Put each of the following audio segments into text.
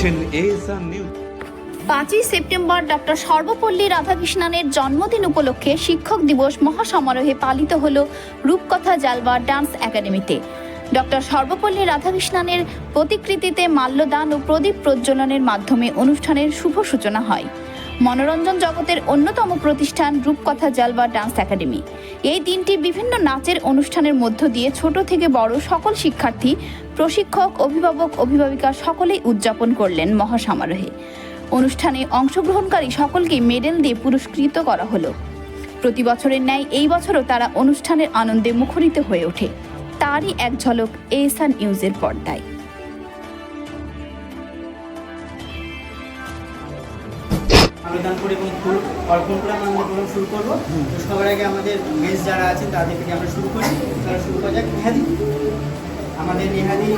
দেখছেন ASR news পাঁচই September doctor Sarvepalli রাধাকৃষ্ণনের জন্মদিন উপলক্ষে শিক্ষক দিবস মহাসমারোহে পালিত হল রূপকথা জালবা ডান্স একাডেমিতে। ডক্টর সর্বপল্লী রাধাকৃষ্ণনের প্রতিকৃতিতে মাল্যদান ও প্রদীপ প্রজ্বলনের মাধ্যমে অনুষ্ঠানের শুভ সূচনা হয়। মনোরঞ্জন জগতের অন্যতম প্রতিষ্ঠান রূপকথা জালবা ডান্স একাডেমি। এই দিনটি বিভিন্ন নাচের অনুষ্ঠানের মধ্য দিয়ে ছোট থেকে বড় সকল শিক্ষার্থী, প্রশিক্ষক, অভিভাবক, অভিভাবিকা সকলেই উদযাপন করলেন মহাসমারোহে। অনুষ্ঠানে অংশগ্রহণকারী সকলকে মেডেল দিয়ে পুরস্কৃত করা হলো। প্রতি বছরের ন্যায় এই বছরও তারা অনুষ্ঠানের আনন্দে মুখরিত হয়ে ওঠে। তারই এক ঝলক এসান নিউজের পর্দায়। আবেদন করে এবং ফুল অর্পণ করে আমরা আমাদের প্রোগ্রাম শুরু করব। তো সবার আগে আমাদের গেস্ট যারা আছে তাদের থেকে আমরা শুরু করি। তারা শুরু করা যাক। নেহাদি। আমাদের নেহাদি।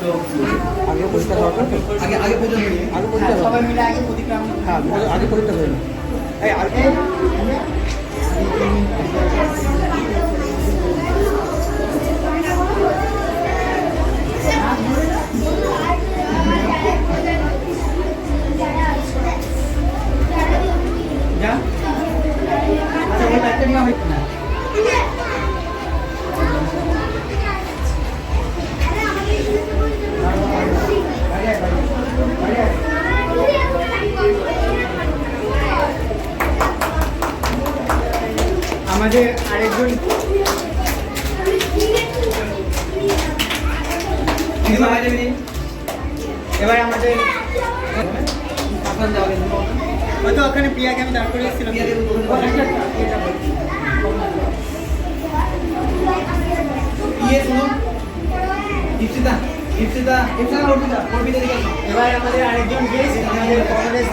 তো আগে পরিষ্কার দরকার তো? আগে আগে পর্যন্ত আগে পরীক্ষা সবাই মিলে আগে প্রতিক্রিয়া হ্যাঁ আগে পরীক্ষা হয়ে না এবার আমাদের আরেকজন গেস্ট আমাদের কংগ্রেস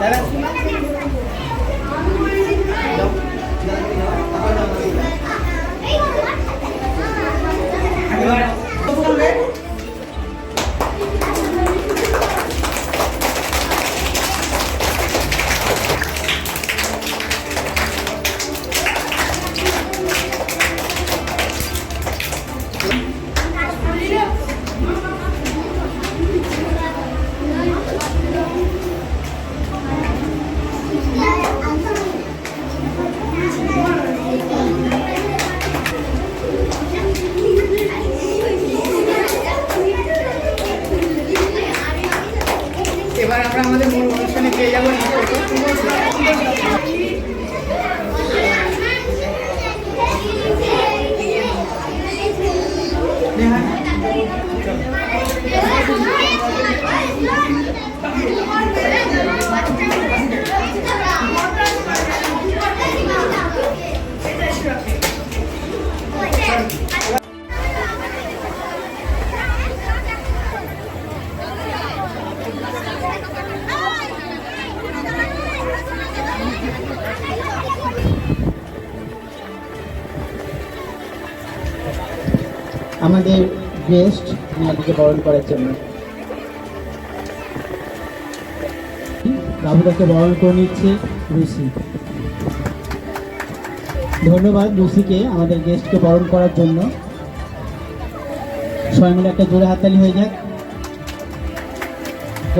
দাদা আমাদের গেস্ট মেয়েটিকে বরণ করার জন্য। বরণ করে নিচ্ছে রুসি ধন্যবাদ রুসিকে আমাদের গেস্টকে বরণ করার জন্য। সবাই মিলে একটা জোরে হাততালি হয়ে যাক।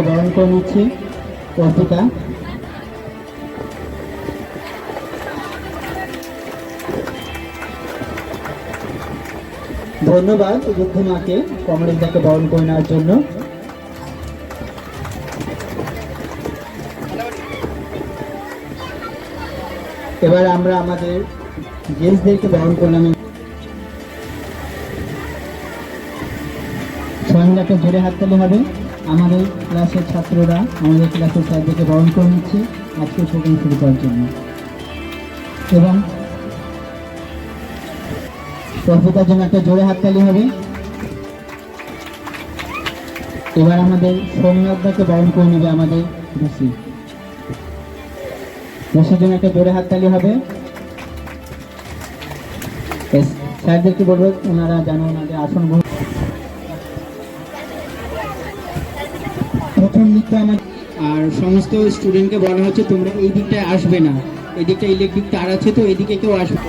বরণ করে নিচ্ছে অর্পিতা। ধন্যবাদ যুদ্ধ মাকে কমরেশদাকে বরণ করে নেওয়ার জন্য। এবার আমরা আমাদের গেস্টদেরকে বরণ করলাম। একটা জোরে হাততালি হবে। আমাদের ক্লাসের ছাত্ররা, আমাদের ক্লাসের স্যারদেরকে বরণ করে নিচ্ছে। আজকে প্রোগ্রাম শুরু করার জন্য। এবং প্রফিতার জন্য একটা জোরে হাততালি হবে। এবার আমাদের সৌম্যদাকে বরণ করে নেবে আমাদের রুসি রুসির জন্য একটা জোরে হাততালি হবে। স্যারদেরকে বলব? ওনারা যেন ওনাদের আসন গ্রহণ প্রথম নৃত্য আমার আর সমস্ত স্টুডেন্টকে বলা হচ্ছে, তোমরা এই দিকটায় আসবে না। এদিকটা ইলেকট্রিক তার আছে, তো এদিকে কেউ আসবে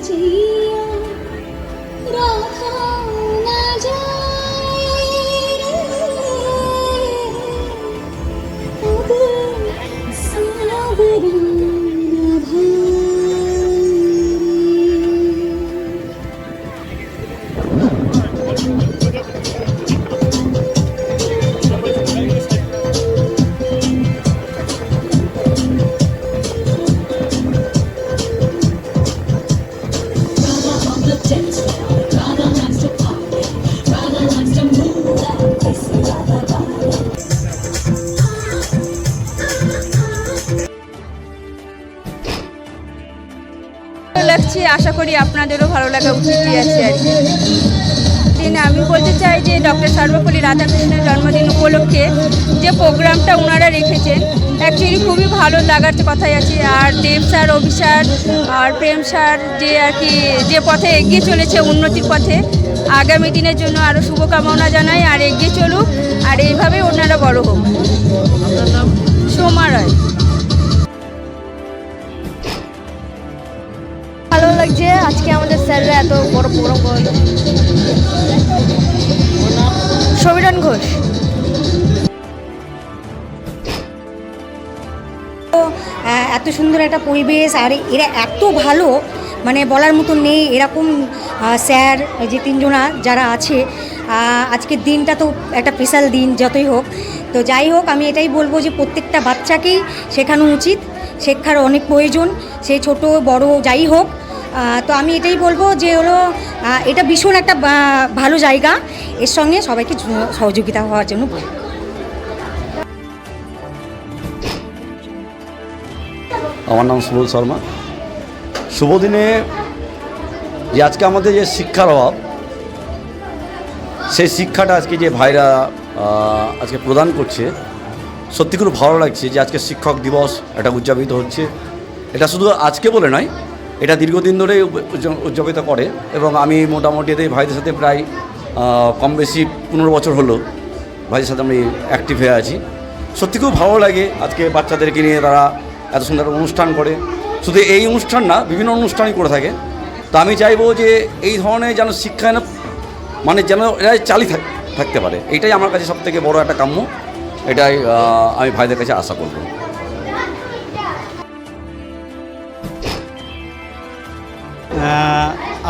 I love you, my Sonia, oh লাগছে, আশা করি আপনাদেরও ভালো লাগা উচিতই আছে আর কি। আমি বলতে চাই যে ডক্টর সর্বপল্লী রাধাকৃষ্ণের জন্মদিন উপলক্ষে যে প্রোগ্রামটা ওনারা রেখেছেন অ্যাকচুয়ালি খুবই ভালো লাগার কথাই আছে। আর দেব স্যার, অভি স্যার, আর প্রেম স্যার যে আর কি, যে পথে এগিয়ে চলেছে উন্নতির পথে, আগামী দিনের জন্য আরও শুভকামনা জানাই। আর এগিয়ে চলুক, আর এইভাবে ওনারা বড় হোক। সোমা রায়। লাগছে আজকে আমাদের স্যাররা এত বড় প্রোগ্রাম করল। সমীরণ ঘোষ। এত সুন্দর একটা পরিবেশ, আর এরা এত ভালো মানে বলার মতো নেই, এরকম স্যার যে তিনজনা যারা আছে আজকের দিনটা তো একটা স্পেশাল দিন, যতই হোক। তো যাই হোক, আমি এটাই বলব যে প্রত্যেকটা বাচ্চাকেই শেখানো উচিত শিক্ষার অনেক প্রয়োজন, সে ছোট, বড়, যাই হোক তো আমি এটাই বলব যে হলো এটা ভীষণ একটা ভালো জায়গা। এর সঙ্গে সবাইকে সহযোগিতা হওয়ার জন্য বলব আমার নাম সুবল শর্মা। শুভ দিনে যে আজকে আমাদের যে শিক্ষার অভাব, সেই শিক্ষাটা আজকে যে ভাইরা আজকে প্রদান করছে সত্যি খুব ভালো লাগছে যে আজকে শিক্ষক দিবস এটা উদযাপিত হচ্ছে। এটা শুধু আজকে বলে নয় এটা দীর্ঘদিন ধরেই উদযাপিত করে এবং আমি মোটামুটি এতে ভাইদের সাথে প্রায় কম বেশি পনেরো বছর হলো ভাইদের সাথে আমি অ্যাক্টিভ হয়ে আছি। সত্যি খুব ভালো লাগে আজকে বাচ্চাদেরকে নিয়ে তারা এত সুন্দর অনুষ্ঠান করে। শুধু এই অনুষ্ঠান না, বিভিন্ন অনুষ্ঠানই করে থাকে। তো আমি চাইব যে এই ধরনের যেন শিক্ষা মানে যেন এরা থাক- থাকতে পারে। এটাই আমার কাছে সব থেকে বড় একটা কাম্য। এটাই আমি ভাইদের কাছে আশা করব।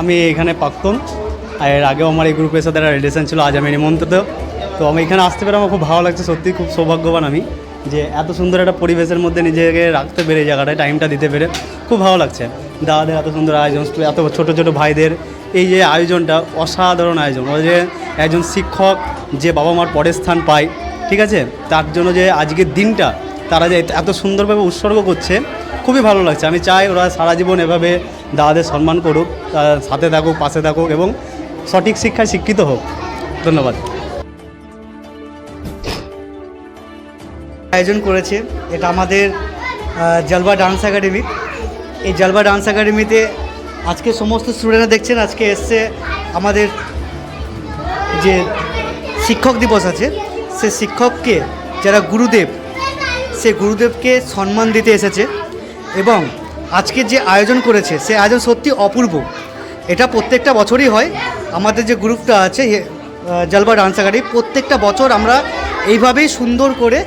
আমি এখানে আর এর আগেও আমার এই গ্রুপের সাথে একটা রিলেশন ছিল, আজ আমি নিমন্ত্রিত। তো আমি এখানে আসতে পেরে আমার খুব ভালো লাগছে সত্যি খুব সৌভাগ্যবান আমি। যে এত সুন্দর একটা পরিবেশের মধ্যে নিজেকে রাখতে পেরে জায়গাটায় টাইমটা দিতে পেরে খুব ভালো লাগছে। দাদাদের এত সুন্দর আয়োজন এত ছোট ছোট ভাইদের এই যে আয়োজনটা, অসাধারণ আয়োজন। ওরা যে একজন শিক্ষক, যে বাবা মার পরের স্থান পায়, ঠিক আছে? তার জন্য যে আজকের দিনটা, তারা যে এত সুন্দরভাবে উৎসর্গ করছে, খুবই ভালো লাগছে। আমি চাই ওরা সারা জীবন এভাবে দাদাদের সম্মান করুক সাথে থাকুক, পাশে থাকুক এবং সঠিক শিক্ষায় শিক্ষিত হোক। ধন্যবাদ। আয়োজন করেছে, এটা আমাদের জলবা ডান্স একাডেমি। এই জলবা ডান্স একাডেমিতে আজকে সমস্ত স্টুডেন্টরা দেখছেন, আজকে এসছে আমাদের যে শিক্ষক দিবস আছে, সে শিক্ষককে, যারা গুরুদেব, সে গুরুদেবকে সম্মান দিতে এসেছে এবং আজকে যে আয়োজন করেছে, সে আয়োজন সত্যি অপূর্ব। এটা প্রত্যেকটা বছরই হয়। আমাদের যে গ্রুপটা আছে জালবা ডান্স একাডেমি প্রত্যেকটা বছর আমরা এইভাবেই সুন্দর করে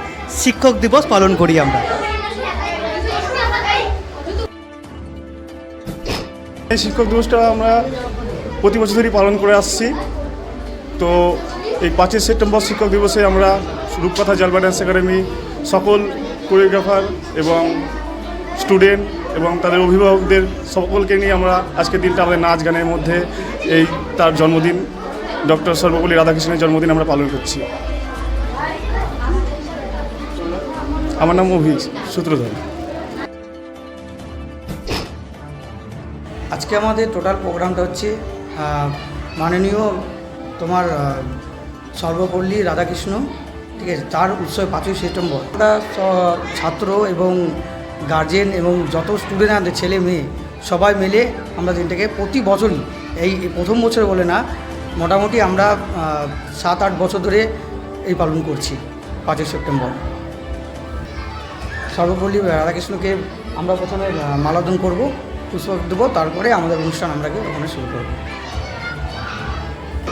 শিক্ষক দিবস পালন করি আমরা। এই শিক্ষক দিবসটা আমরা প্রতি বছর ধরেই পালন করে আসছি। তো এই পাঁচই সেপ্টেম্বর শিক্ষক দিবসে আমরা রূপকথা জালবা ডান্স একাডেমি সকল কোরিওগ্রাফার এবং স্টুডেন্ট এবং তাদের অভিভাবকদের সকলকে নিয়ে আমরা আজকের দিনটা আমাদের নাচ গানের মধ্যে এই তার জন্মদিন, ডক্টর সর্বপল্লী রাধাকৃষ্ণের জন্মদিন আমরা পালন করছি। আমার নাম অভি সূত্রধর। আজকে আমাদের টোটাল প্রোগ্রামটা হচ্ছে মাননীয় তোমার সর্বপল্লী রাধাকৃষ্ণ, ঠিক আছে, তার উৎসব পাঁচই সেপ্টেম্বর। আমরা ছাত্র এবং গার্জেন এবং যত স্টুডেন্ট আমাদের ছেলে মেয়ে সবাই মিলে আমরা দিনটাকে প্রতি বছরই এই প্রথম বছর বলে না মোটামুটি আমরা সাত আট বছর ধরে এই পালন করছি পাঁচই সেপ্টেম্বর। সর্বপল্লী রাধাকৃষ্ণকে আমরা প্রথমে আহ, মালাধন করব পুষ্প দেবো তারপরে আমাদের অনুষ্ঠান আমরাকে ওখানে শুরু করব।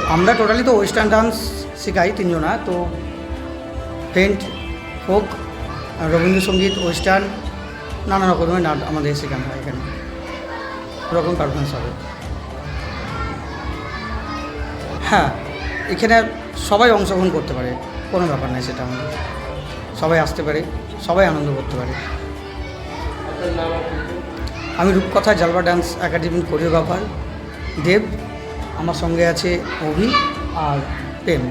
আমরা টোটালি তো ওয়েস্টার্ন ডান্স শেখাই তিনজনা তো ফেন্ট ফোক রবীন্দ্রসঙ্গীত ওয়েস্টার্ন নানা রকমের নাট আমাদের শেখানো হয় এখানে। ওরকম পারফরমেন্স হবে। হ্যাঁ এখানে সবাই অংশগ্রহণ করতে পারে, কোনো ব্যাপার নাই সেটা আমাদের। সবাই আসতে পারে, সবাই আনন্দ করতে পারে। আমি রূপকথা জালবা ডান্স একাডেমির কোরিওগ্রাফার দেব, আমার সঙ্গে আছে অভি আর প্রেম।